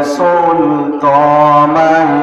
রসুল তোমায়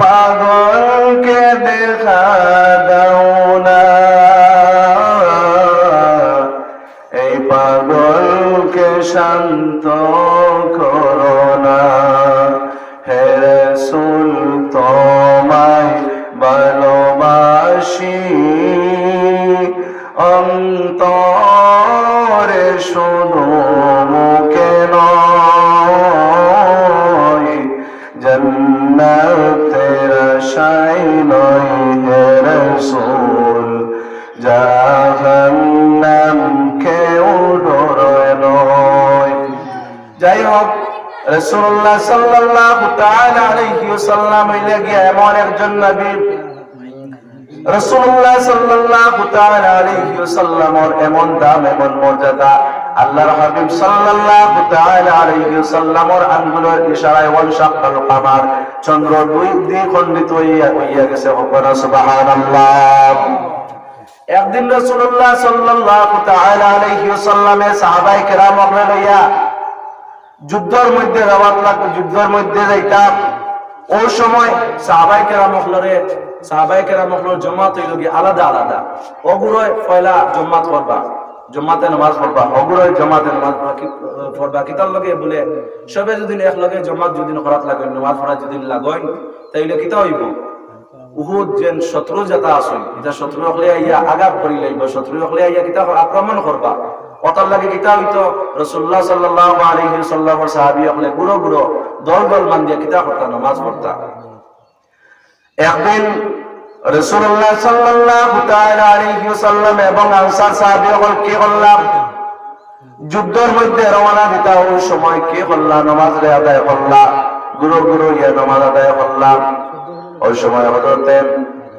পাগলকে দেখা দাও না। এই পাগলকে শান্ত যাই হোক রসুল্লাহ সাল্লাল্লাহু এমন একজন নবী রসুল্লাহ চন্দ্র দুই দিক খণ্ডিত হইয়া গেছে একদিন রাসূলুল্লাহ সাল্লাল্লাহু তাআলা আলাইহি ওয়াসাল্লামে কেরাম যুদ্ধের মধ্যে যাওয়ার লাগবে, যুদ্ধের মধ্যে যাইতাম। ওই সময় সাহাবাই কেরাম সাহাবাই কেরাম জমাত হইল কি আলাদা আলাদা। অগুরয় পয়লা জমাত পড়বা, জমাতে নামাজ পড়বা, অগুরয় জমাতে পড়বা। কিতার লগে বলে, সবে যদি এক লগে জমাত যদি করাত লাগে নামাজ পড়া যদি লাগেন তাইলে কিতা হইব? উহুদ যেন শত্রু যাতা আসুন এটা শত্রু হলে আইয়া আঘাত করি লাইব, শত্রু হলে আইয়া কিতা আক্রমণ করবা। অতার লাগে কিতা হইতো। রসুল্লাহ সাল্লাল্লাহু আলাইহি সাল্লামের সাহাবী হলে গুরো গুরো দল দল মান দিয়া কিতা করতা, নামাজ পড়তা। একদিন রসুল্লাহ এবং আনসার করলাম? যুদ্ধের মধ্যে রওনা দিতা, ওই সময় নামাজ রে আদায় করলা। গুরু গুরু ইয়া নামাজ আদায় করলাম ওই সময় হজরতে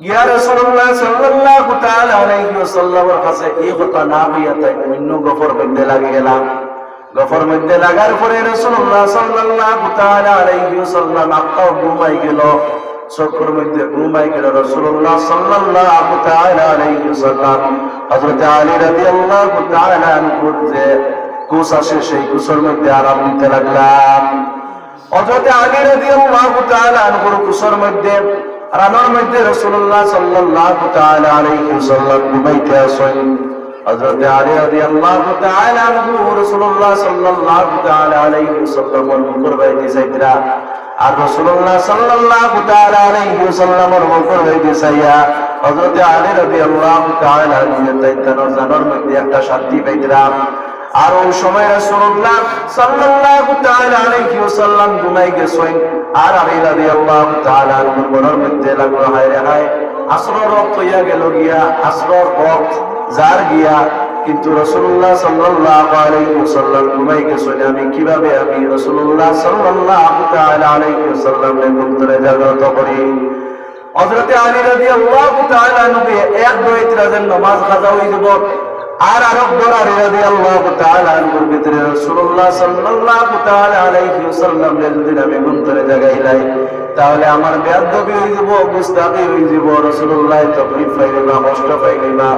ইয়া রাসূলুল্লাহ সাল্লাল্লাহু তাআলা আলাইহি ওয়াসাল্লামের কাছে এই কথা না হইয়া তাই অন্য গফর মধ্যে লাগি গেলাম। গফর মধ্যে লাগার পরে রাসূলুল্লাহ সাল্লাল্লাহু তাআলা আলাইহি ওয়াসাল্লাম আক্কাও ঘুমাই গেল। চক্কর মধ্যে ঘুমাই গেল রাসূলুল্লাহ সাল্লাল্লাহু তাআলা আলাইহি ওয়াসাল্লাম। হযরত আলী রাদিয়াল্লাহু তাআলা আনহু যে কুস আসে, সেই কুসের মধ্যে আরাম নিতে লাগলাম। হযরত আলী রাদিয়াল্লাহু তাআলা আনহুর কুসের মধ্যে রানোর মধ্যে রাসূলুল্লাহ সাল্লাল্লাহু তাআলা আলাইহি ওয়াসাল্লাম ঘুমাইতে আসেন হযরত আলী রাদিয়াল্লাহু তাআলা আনহু রাসূলুল্লাহ সাল্লাল্লাহু তাআলা আলাইহি ওয়াসাল্লামের মুখের বাইরে যাইতরা আর রাসূলুল্লাহ সাল্লাল্লাহু তাআলা আলাইহি ওয়াসাল্লামের মুখের বাইরে যাইয়া হযরত আলী রাদিয়াল্লাহু তাআলা আনহু তাইতানো জানার মধ্যে একটা শান্তি পাইতরা আর ওই সময় রাসূলুল্লাহ সাল্লাল্লাহু তাআলা আলাইহি ওয়াসাল্লাম ঘুমাই গেছেন। আর আলী রাদিয়াল্লাহু তাআলা মনের মধ্যে লাগল, হায় রে হায় আসর রক্ত হইয়া গেল গিয়া আসর রক্ত যার গিয়া? কিন্তু রসুল্লাহ সাল্লাল্লাহু আলাইহি ওয়াসাল্লাম ঘুমাই গেছেন, আমি কীভাবে আমি রসুল্লাহ সাল্লাল্লাহু তাআলা আলাইহি ওয়াসাল্লামের মন্ত্রে জাগ্রত করি? হযরতে আলী রাদিয়াল্লাহু তাআলা নবী এক দুই তিন নামাজ কাজা যাব আর আরব দরারে রাদিয়াল্লাহু তাআলা আনহুর ভিতরে রাসূলুল্লাহ সাল্লাল্লাহু তাআলা আলাইহি ওয়াসাল্লাম যদি আমি মন্ত্রে জাগাইলাই তাহলে আমার বেয়াদবি হয়ে যাব মুস্তাকি হয়ে যাব রাসূলুল্লাহ তকলিফ পাইলে না, কষ্ট পাইলে না।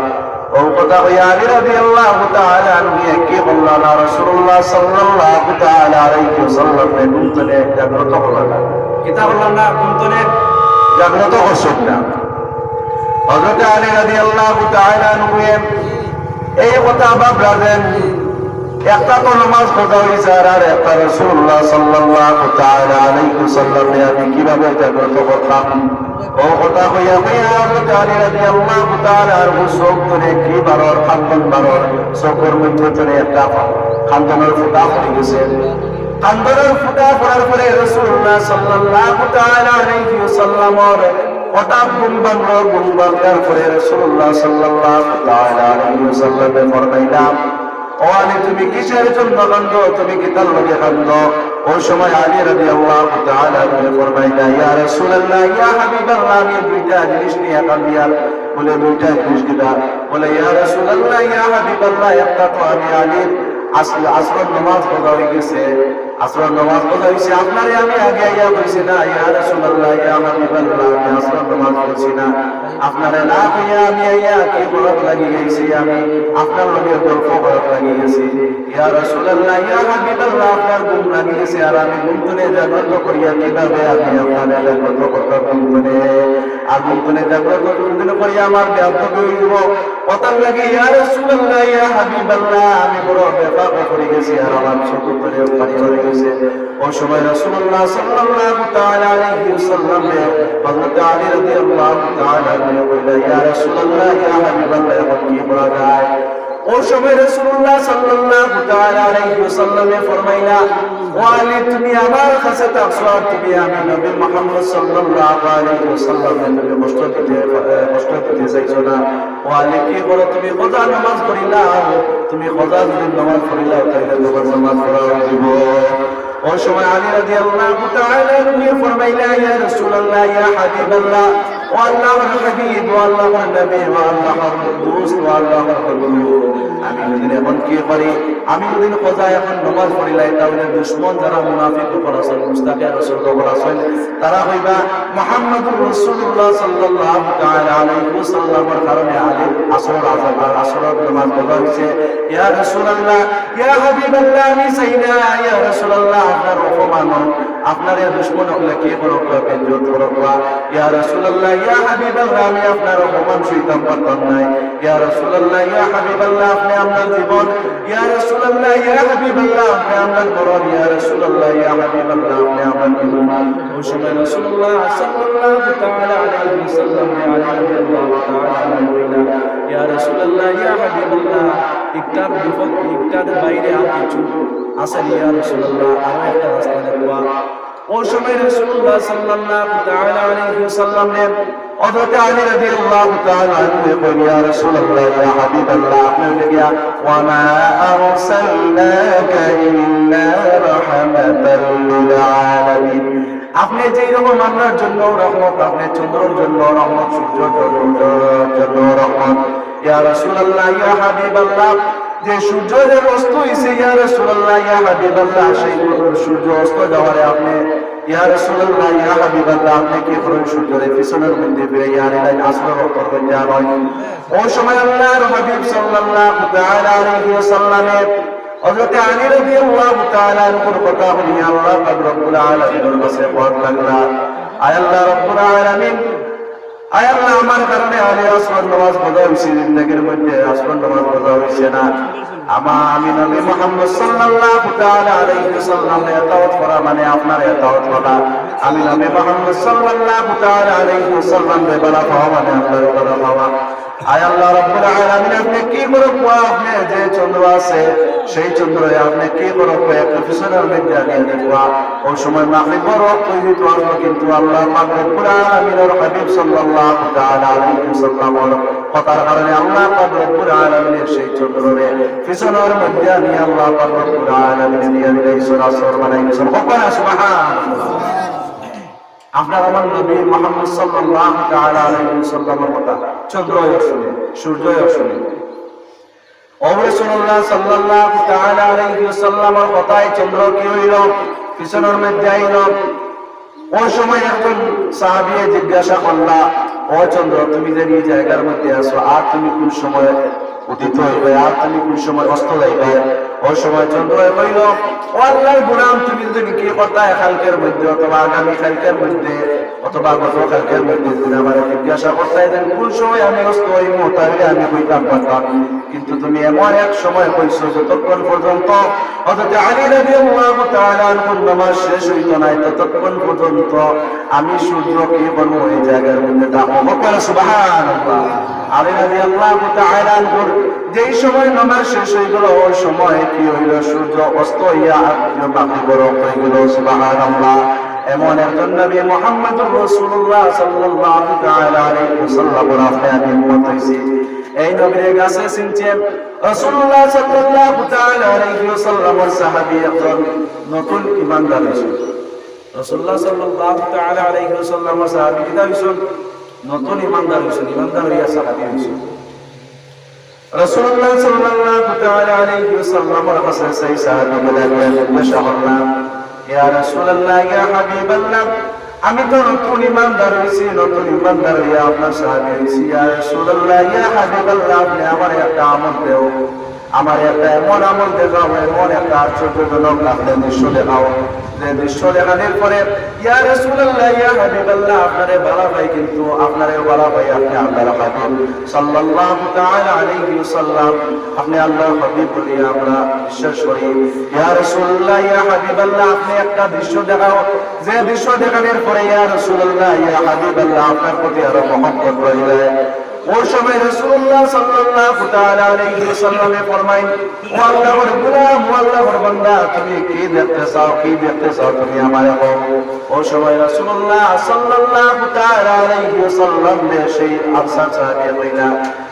ও কথা হইয়া আলী রাদিয়াল্লাহু তাআলা আনহু কি বললা, না, রাসূলুল্লাহ সাল্লাল্লাহু তাআলা আলাইহি ওয়াসাল্লাম মন্ত্রে জাগ্রত হলো কিতাব বললাম না মন্ত্রে জাগ্রত করছেন না। হযরত আলী রাদিয়াল্লাহু তাআলা আনহু এই কথা ভাবলেন একটা তো নামাজ পড়া হয়েছে আর একটা রাসূলুল্লাহ সাল্লাল্লাহু তাআলা আলাইহি ওয়াসাল্লাম আমি কীভাবে জাগ্রত করতাম? ও কথা হইয়া হইয়া হযরত আলী রাদিয়াল্লাহু তাআলা খান্দনের ফুটা পড়ে গেছে। কান্দরের ফুটা পড়ার পরে রাসূলুল্লাহ সাল্লাল্লাহু তাআলা আলাইহি ওয়াসাল্লামর হঠাৎ ঘুম ভাঙলো ঘুম ভাঙার পরে আলাইহি ওয়াসাল্লামে ফরমাইলাম, ও আলী, তুমি কিসের জন্য কান্দো তুমি কি তার লগে কান্দো ওই সময় আলী তাআলা আনহু ফরমাইলা, ইয়া রাসূলুল্লাহ, ইয়া হাবিবাল্লাহ, আমি দুইটা জিনিস নিয়ে কান্দিয়ার বলে, দুইটা জিনিস কিটা বলে, ইয়া রাসূলুল্লাহ, ইয়া হাবিবাল্লাহ, একটা তো আমি আলীর আসলে আসর নামাজ পড়া হয়ে গেছে। আসর নামাজ পড়া হয়েছে আপনারে আমি আগে আইয়া বলছি না, ইয়া রাসূলুল্লাহ, ইয়া আমি আসর নামাজ পড়ছি না। আপনারে না হইয়া আমি আইয়া কি লাগি গেছি আমি? আপনার গল্প লাগি গেছি ইয়া রাসূলুল্লাহ, ইয়া আপনার লাগি গেছে আর আমি তুলে জাগ্রত করিয়া কীভাবে আমি জাগ্রত করতে তুলে আর তুলে জাগ্রত তুলে করিয়া আমার ব্যাপ্ত হয়ে যাব লাগে, ইয়া রাসূলুল্লাহ, ইয়া হাবিবাল্লাহ, আমি বড় বেফাক করে গেছি, আর আমার চোখ করে পানি গেছে ওই সময় রাসূলুল্লাহ সাল্লাল্লাহু তাআলা আলাইহি ওয়াসাল্লাম হযরত আলী রাদিয়াল্লাহু তাআলা বললেন, ইয়া রাসূলুল্লাহ, ইয়া হাবিবাল্লাহ, এখন কি করা যায়? ওই সময় রাসূলুল্লাহ সাল্লাল্লাহু তাআলা আলাইহি ওয়াসাল্লামে ফরমাইলা ও তুমি আমার কাছে তুমি আমি নবী মুহাম্মদ সাল্লাল্লাহু আলাইহি ওয়াসাল্লামে তুমি কষ্ট দিতে কষ্ট দিতে চাইছো না। ও কি করো? তুমি কজা নামাজ পড়িলা তুমি কজা যদি নামাজ পড়িলা তাহলে তোমার নামাজ পড়া যাব ওই সময় আলী রাদিয়াল্লাহু তাআলা আনহু ফরমাইলা ইয়া রাসূলুল্লাহ, ইয়া হাবিবাল্লাহ আল্লাহর নবী ও আল্লাহর দোস্ত ও আল্লাহর বন্ধু আমি যদি এখন কি করি? আমি যদি খোঁজা এখন নামাজ পড়িলাই তাহলে দুশ্মন যারা মুনাফিক উপর আছেন মুস্তাকে রাসূল উপর তারা হইবা মুহাম্মদুর রাসূলুল্লাহ সাল্লাল্লাহু তাআলা আলাইহি ওয়াসাল্লামের কারণে আলী আসর আর আসর নামাজ পড়া হয়েছে ইয়া রাসূলুল্লাহ, ইয়া হাবিবাল্লাহ আমি সাইনা ইয়া রাসূলুল্লাহ আপনার অপমান আপনার দুশ্মন হলে কি করো বেঞ্জত করো? ইয়া রাসূলুল্লাহ, ইয়া হাবিবাল্লাহ, আমি আপনার অপমান সইতাম পারতাম ইয়া রাসূলুল্লাহ, ইয়া হাবিবাল্লাহ, আপনি জীবন। ইয়া রাসূলুল্লাহ, ইয়া হাবিবাল্লাহ, আপনি মরণ। ইয়া রাসূলুল্লাহ, ইয়া হাবিবাল্লাহ, আপনি জীবন। ওই সময় রাসূলুল্লাহ সাল্লাল্লাহু তাআলা আলাইহি তাআলা ইয়া রাসূলুল্লাহ, ইয়া হাবিবাল্লাহ বিপদ একটার বাইরে আর কিছু আসেন রাসূলুল্লাহ, আরও একটা রাস্তা দেখবা। ওই সময় রাসূলুল্লাহ সাল্লাল্লাহু তাআলা আলাইহি ওয়াসাল্লাম ने হযরত আলী রাদিয়াল্লাহু তাআলা আনহু ইয়া রাসূলুল্লাহ, ইয়া হাবিবাল্লাহ, আপনি বলে ওয়া মা আরসালনাকা ইল্লা রাহমাতাল লিল আলামিন আপনি যে রকম আপনার জন্য রহমত, আপনি চন্দ্রের জন্য রহমত, সূর্যের জন্য রহমত। ইয়া রাসূলুল্লাহ, ইয়া হাবিবাল্লাহ যে সূর্য যে অস্ত হইছে, ইয়া রাসূলুল্লাহ, ইয়া হাবিবাল্লাহ, সেই সূর্য অস্ত যাওয়ারে আপনি, ইয়া রাসূলুল্লাহ, ইয়া হাবিবাল্লাহ, আপনি কি করেন সূর্যের পিছনের মধ্যে ফিরে ইয়া আলাই আসর করে হয় ওই সময় আল্লাহর হাবিব সাল্লাল্লাহু তাআলা আলাইহি ওয়াসাল্লামের হযরত আলী রাদিয়াল্লাহু তাআলা আনহুর কথা বলি, আল্লাহ পাক রব্বুল আলামিনের কাছে পথ লাগলা। আয় আল্লাহ রব্বুল আলামিন আয় আল্লাহ আমার কারণে আলী আসমান নামাজ পড়া হয়েছে জিন্দগির মধ্যে আসমান নামাজ না। আমা আমি নবী মোহাম্মদ সাল্লাল্লাহু তাআলা আলাইহি ওয়াসাল্লাম এতাওয়াত করা মানে আপনার এতাওয়াত করা আমি নবী মোহাম্মদ সাল্লাল্লাহু তাআলা আলাইহি ওয়াসাল্লাম রে বলা পাওয়া মানে আপনার বলা পাওয়া। আয় আল্লাহ রাব্বুল আলামিন আপনি কি করে কোয়া আপনি যে চন্দ্র আছে সেই চন্দ্র আপনি কি করে কোয়া একটা পিছনের মধ্যে দেখবা ওই সময় মাগরিব রক্ত হইতো আসবে কিন্তু আল্লাহ পাক রব্বুল আলামিনের হাবিব সাল্লাল্লাহু তাআলা আলাইহি ওয়াসাল্লাম কথার কারণে আল্লাহ পাক রব্বুল আলামিনের সেই চন্দ্ররে পিছনের মধ্যে আমি আল্লাহ পাক রব্বুল আলামিন দিয়ে দিলে ঈশ্বর আসর বানাই সুবহানাল্লাহ আপনার আমার নবী মোহাম্মদ সাল্লাল্লাহু তাআলা আলাইহি কথা চন্দ্রয় শুনে সূর্যয় শুনে সাল্লাল্লাহু তাআলা আলাইহি কথায় চন্দ্র কি হইল? পিছনের মধ্যে আইল। ওই সময় একজন জিজ্ঞাসা করলা, ও চন্দ্র, তুমি যে এই জায়গার মধ্যে আছো, আর তুমি কোন সময় উদিত হইবে, আর তুমি কোন সময় অস্ত যাইবে? ওই সময় চন্দ্র কইল, ও আল্লাহর গুলাম, তুমি যদি কথা কালকের মধ্যে অথবা আগামী কালকের মধ্যে অথবা গত কালকের মধ্যে যদি আমার জিজ্ঞাসা করতে দেন, কোন সময় আমি অস্ত হইব, তাহলে আমি কইতাম পারতাম কিন্তু তুমি এমন এক সময় কইছো যতক্ষণ পর্যন্ত অথচ আলী তাআলা আনহুর নামাজ শেষ হইতো না ততক্ষণ পর্যন্ত আমি সূর্য কি করব এই জায়গার মধ্যে বকর সুবহানাল্লাহ। আলী রাদিয়াল্লাহু তাআলা আনহুর যেই সময় নামাজ শেষ হয়ে গেল ওই সময় কি হইল? সূর্য অস্ত হইয়া বাকি গরম হয়ে গেল এমন একজন নবী মুহাম্মদুর রাসূলুল্লাহ সাল্লাল্লাহু আলাইহি ওয়াসাল্লামের আপনার উম্মত হইছে। এই নবীর কাছে শুনছেন রাসূলুল্লাহ সাল্লাল্লাহু আলাইহি ওয়াসাল্লামের সাহাবী একজন নতুন ঈমানদার হইছেন। রাসূলুল্লাহ সাল্লাল্লাহু আলাইহি ওয়াসাল্লামের সাহাবী কিতা হইছেন। নতুন ঈমানদার হইছেন ঈমানদার হইয়া সাহাবী হইছেন রাসূলুল্লাহ সাল্লাল্লাহু তাআলা আলাইহি ওয়াসাল্লামের কাছে সেই সাহাবী বলেন মাশাআল্লাহ ইয়া রাসূলুল্লাহ, ইয়া হাবিবাল্লাহ, আমি তো নতুন ইমানদার হয়েছি নতুন ইমানদার হইয়া আপনার সাহায্য হয়েছি আমার একটা আমল দেও। আমার একটা এমন আমল দেখাও এমন একটা আশ্চর্যজনক আপনি দৃশ্য দেখাও যে দৃশ্য দেখানোর পরে, ইয়া রাসূলুল্লাহ, ইয়া হাবিবাল্লাহ, আপনারে ভাই কিন্তু আপনারে ভাই আপনি আপনি বলি আমরা বিশ্বাস করি। ইয়া হাবিবাল্লাহ, আপনি একটা দৃশ্য দেখাও। যে দৃশ্য দেখানোর পরে, ইয়া রাসূলুল্লাহ, ইয়া হাবিবাল্লাহ, আপনার প্রতি আরও মহব্বত সময় রাসূলুল্লাহ সাল্লাল্লাহু তাআলা আলাইহি ওয়াসাল্লাম ফরমাইন ও আল্লাহর গোলাম ও সেই আফসার সাহাবী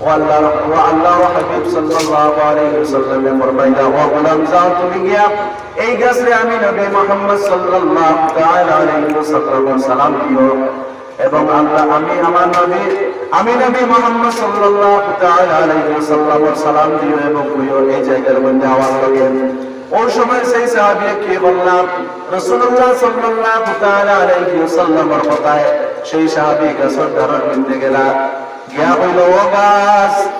ও আল্লাহর ও আল্লাহর হাবিব সাল্লাল্লাহু আলাইহি ওয়াসাল্লামে ফরমাইলা ও গোলাম যাও তুমি গিয়া এই গাছরে আমি নবী মুহাম্মদ সাল্লাল্লাহু তাআলা আলাইহি ওয়াসাল্লামের সালাম দিও এবং আল্লাহ আমি আমার নবী আমি নবী মুহাম্মদ সাল্লাল্লাহু তাআলা আলাইহি ওয়াসাল্লামের সালাম দিও এবং কইও এই জায়গার মধ্যে আওয়াজ লাগেন ওই সময় সেই সাহাবী কি বললাম রাসূলুল্লাহ সাল্লাল্লাহু তাআলা আলাইহি ওয়াসাল্লামের কথায় সেই সাহাবী গাছের দ্বারার মধ্যে গেলা গিয়া হইল ও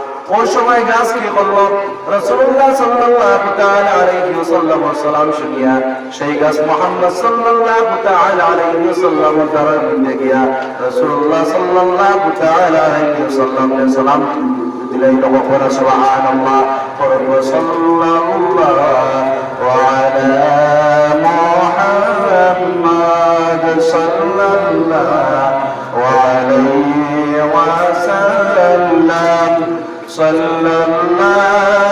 ওই সময় গাছ কি করল রাসূলুল্লাহ সাল্লাল্লাহু তাআলা আলাইহি ওয়াসাল্লাম সালাম শুনিয়া সেই গাছ মুহাম্মদ সাল্লাল্লাহু তাআলা আলাইহি ওয়াসাল্লাম দ্বারা বলতে গিয়া রাসূলুল্লাহ সাল্লাল্লাহু তাআলা আলাইহি ওয়াসাল্লাম সালাম দিলাই তখন সুবহানাল্লাহ ওয়া সাল্লাল্লাহু আলা মুহাম্মাদ সাল্লাল্লাহু আলাইহি ওয়াসাল্লাম صلى الله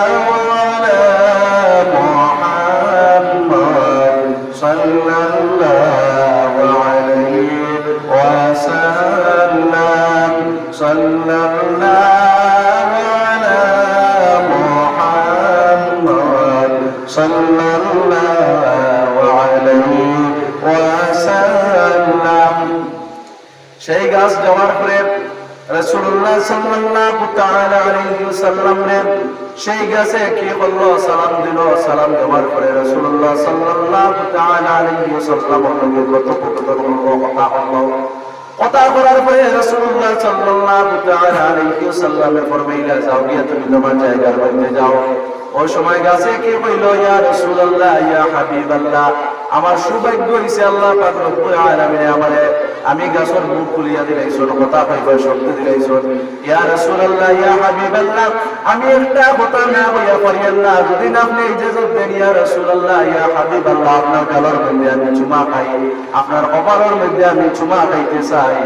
সেই গাছে কি সালাম দিল, সালাম দেওয়ার পরে কথোপকথন কথা হলো কথা পরে রাসূলুল্লাহ সাল্লাল্লাহু তাআলা আলাইহি ফরমাইলা, যাও গিয়া তুমি তোমার জায়গার মধ্যে যাও। ওই সময় গাছে কি কইল ইয়া রাসূলুল্লাহ, ইয়া হাবিবাল্লাহ, আমার সৌভাগ্য হইছে আল্লাহ পাক রব্বুল আলামিন আমারে আমি গাছর মুখ খুলিয়া দিলাইছন কথা পাইবার শব্দ দিলাইছন ইয়া রাসূলুল্লাহ, ইয়া হাবিবাল্লাহ, আমি একটা কথা না কইয়া পারি না যদি আপনি ইজাজত দেন, ইয়া রাসূলুল্লাহ, ইয়া হাবিবাল্লাহ, আপনার গালার মধ্যে আমি চুমা খাই, আপনার কপালের মধ্যে আমি চুমা খাইতে চাই।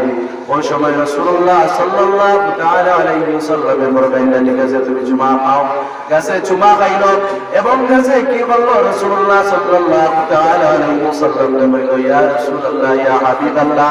ওই সময় রাসূলুল্লাহ সাল্লাল্লাহু তাআলা আলাইহি ওয়াসাল্লামের ফরমাইলেন গাছে তুমি জুমা পাও গাছে জুমা খাইল এবং গাছে কি বলল? রাসূলুল্লাহ সাল্লাল্লাহু তাআলা আলাইহি ওয়াসাল্লাম বলল, ইয়া রাসূলুল্লাহ, ইয়া হাবিবাল্লাহ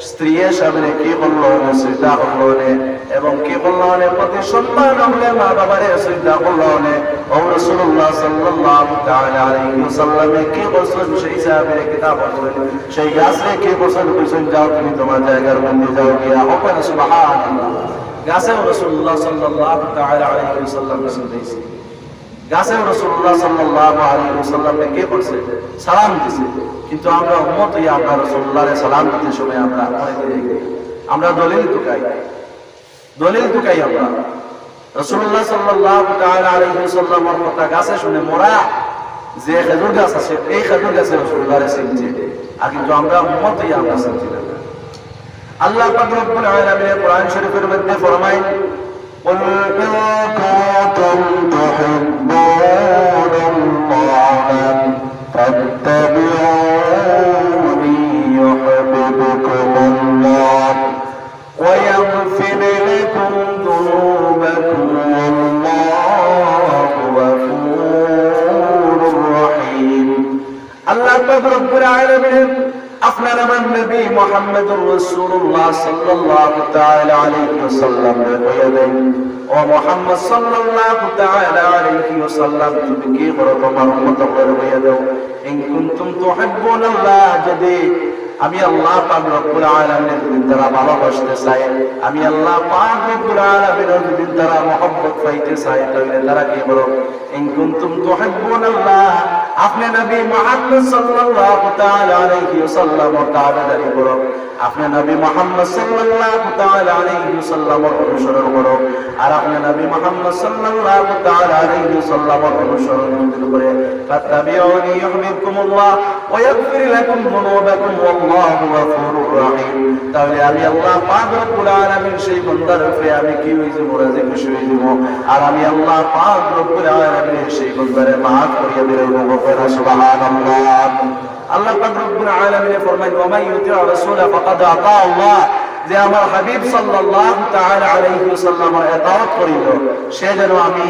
স্ত্রীর সামনে কি বলল সিজদা করল এবং কি বলল প্রতি সম্মান হলে মা বাবারে সিজদা করল ও রাসূলুল্লাহ সাল্লাল্লাহু তাআলা কি বলছেন সেই সাহাবীর কিতাব বলছেন? সেই গাছে কি বলছেন কইছেন যাও তুমি তোমার জায়গার মধ্যে যাও গিয়া গাছে রাসূলুল্লাহ সাল্লাল্লাহু আলাইহি ওয়াসাল্লামকে কে করছে? সালাম দিছে। কিন্তু আমরা উম্মত আমরা রাসূলুল্লাহর সালাম দিতে সময় আমরা আমরা দলিল টুকাই দলিল টুকাই আমরা। রাসূলুল্লাহ সাল্লাল্লাহু তাআলা আলাইহি ওয়াসাল্লামের কথা গাছে শুনে মোরা যে খেজুর গাছ আছে, এই খেজুর গাছে রাসূলুল্লাহর চিনছে আর কিন্তু আমরা উম্মত হইয়া আমরা চিনছি না আল্লাহ পাক রব্বুল আলামিন কোরআন শরীফের মধ্যে ফরমায় قل إن كنتم تحبون الله মুহাম্মদুর রাসূলুল্লাহ সাল্লাল্লাহু তাআলা আলাইহি ওয়াসাল্লাম কইয়া দেন। ও মুহাম্মদ সাল্লাল্লাহু তাআলা আলাইহি ওয়াসাল্লাম, তুমি কি করো তোমার উম্মত কইয়া দাও? ইন কুনতুম তুহিব্বুনাল্লাহ, যদি আমি আল্লাহ পাক রব্বুল আলামিনের যদি তারা ভালোবাসতে চায়, আমি আল্লাহ পাক রব্বুল আলামিনের যদি তারা মহব্বত পাইতে চায়, তাহলে তারা কি করো? ইন কুনতুম তুহিব্বুনাল্লাহ আপনি নবী মুহাম্মদ সাল্লাল্লাহু তাআলা আলাইহি ওয়াসাল্লাম তাআলাদারি করো আপনি নবী মুহাম্মদ সাল্লাল্লাহু তাআলা আলাইহি ওয়াসাল্লাম অনুসরণ করো আর আপনি নবী মুহাম্মদ সাল্লাল্লাহু তাআলা আলাইহি ওয়াসাল্লাম অনুসরণ করে ফাত্তাবিউনি ইউহিব্বুকুমুল্লাহ ওয়া ইয়াগফির লাকুম যুনুবাকুম ওয়াল্লাহু গফুরুর রহিম তাহলে আমি আল্লাহ পাক রব্বুল আলামিন সেই বান্দার উপরে আমি কি হইছি মোরাজে খুশি হই যাব আর আমি আল্লাহ পাক রব্বুল আলামিন সেই বান্দারে maaf করিয়া দিলে গফুরা সুবহানাল্লাহ আল্লাহ পাক রব্বুল আলামিন ফরমান ওয়া মান ইউতি'আ রাসূলা ফাকাদ আতা আল্লাহ যে আমার হাবিব সাল্লাল্লাহু তাআলা আলাইহি ওয়াসাল্লামের ইতাআত করিল সে যেন আমি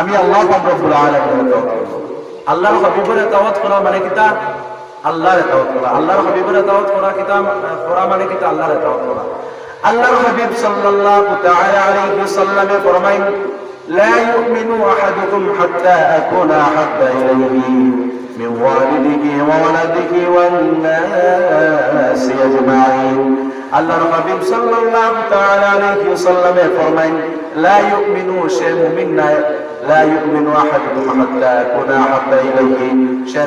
আমি আল্লাহ পাক রব্বুল আলামিনের ইতাআত করিব আল্লাহর হাবিবের ইতাআত করা মানে কিতা আল্লাহর ইতাআত করা আল্লাহর হাবিবের ইতাআত করা কিতা করা মানে কিতা আল্লাহর ইতাআত করা আল্লাহর হাবিব সাল্লাল্লাহু তাআলা আলাইহি ওয়াসাল্লামে ফরমাইন لا يؤمن أحدكم حتى أكون أحب إليه من والده وولده والناس أجمعين আল্লাহ হাবিব সাল্লাল্লাহু তাআলা আলাইহি ওয়াসাল্লামে ফরমাইন লা ইউমিনু সে মুমিন নাই লা ইউমিনু আহাদুকুম হাত্তা ইয়াকুনা আহাব্বা ইলাইহি সে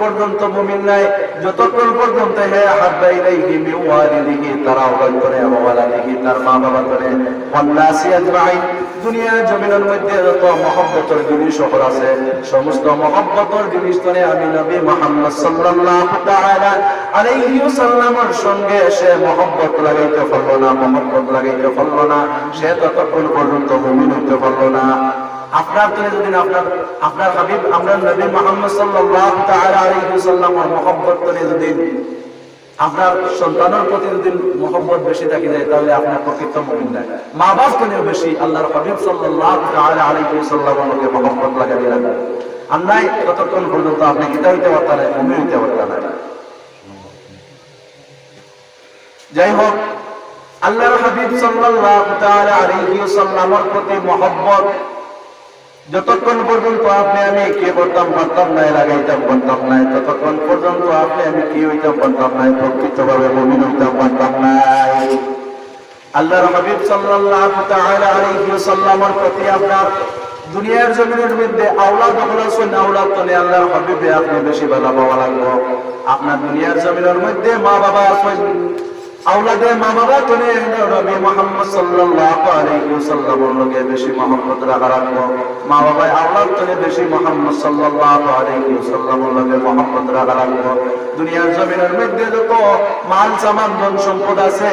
পর্যন্ত মুমিন নাই, যতক্ষণ পর্যন্ত হে আহাব্বা ইলাইহি মিন ওয়ালিদিহি, তার আওলাদ করে তার মা বাবা করে, ওয়ান্নাসি আজমাইন। দুনিয়া জমিনের মধ্যে যত মহব্বতের জিনিস সকল আছে, সমস্ত মহব্বতের জিনিস করে আমি নবী মুহাম্মদ সাল্লাল্লাহু তাআলা আলাইহি ওয়াসাল্লামের সঙ্গে সে মহব্বত লাগাইতে পারল না, মহব্বত লাগাইতে পারল না, সে ততক্ষণ পর্যন্ত মুমিন হইতে পারল না। আপনার তো যদি আপনার আপনার হাবিব আমরা নবী মুহাম্মদ আলাইহি ওয়াসাল্লামের মহব্বত করে যদি, আপনার সন্তানের প্রতি যদি মহব্বত বেশি থাকি যায়, তাহলে আপনার প্রকৃত মুমিন নাই। মা বাপ কেন বেশি আল্লাহর হাবিব সাল্লাল্লাহু তাআলা আলাইহি ওয়াসাল্লাম কে মহব্বত লাগাই দিলেন। আর নাই ততক্ষণ পর্যন্ত আপনি কিতা হইতে পারতেন না মুমিন হইতে পারতেন যাই হোক, আল্লাহর হাবিব আলাইহি ওয়াসাল্লামের প্রতি মহব্বত যতক্ষণ পর্যন্ত আপনি আমি কে করতাম, পারতাম নাই লাগাইতাম পারতাম নাই ততক্ষণ পর্যন্ত আপনি আমি কি হইতাম, পারতাম নাই প্রকৃতভাবে মমিন হইতাম, পারতাম নাই আল্লাহর হাবিব সাল্লাল্লাহু প্রতি আপনার দুনিয়ার জমিনের মধ্যে আওলাদ হলো শুন আওলাদ তো নেই আল্লাহর হাবিবে আপনি বেশি ভালো পাওয়া লাগবো। আপনার দুনিয়ার জমিনের মধ্যে মা বাবা আছেন আওলাদে মা বাবা তো নেই নবী মুহাম্মদ সাল্লাল্লাহু আলাইহি ওয়াসাল্লামের লগে বেশি মহব্বত রাখা রাখব মা বাবা আওলাদ তো নেই বেশি মুহাম্মদ সাল্লাল্লাহু আলাইহি ওয়াসাল্লামের লগে মহব্বত রাখা রাখব দুনিয়ার জমিনের মধ্যে যত মাল, সামান ধন সম্পদ আছে,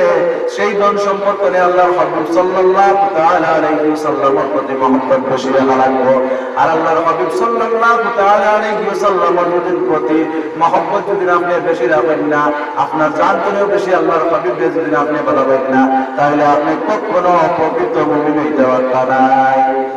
সেই ধন সম্পদ করে আল্লাহর হাবিব সাল্লাল্লাহু তাআলা আলাইহি ওয়াসাল্লামের প্রতি মহব্বত বেশি রাখা রাখব আর আল্লাহর হাবিব সাল্লাল্লাহু তাআলা আলাইহি ওয়াসাল্লামের প্রতি মহব্বত যদি আপনি বেশি রাখেন না, আপনার জান বেশি আল্লাহর হাবিব যদি আপনি ভালোবাসেন না তাহলে আপনি কখনো প্রকৃত মুমিন হইতে পারবেন না।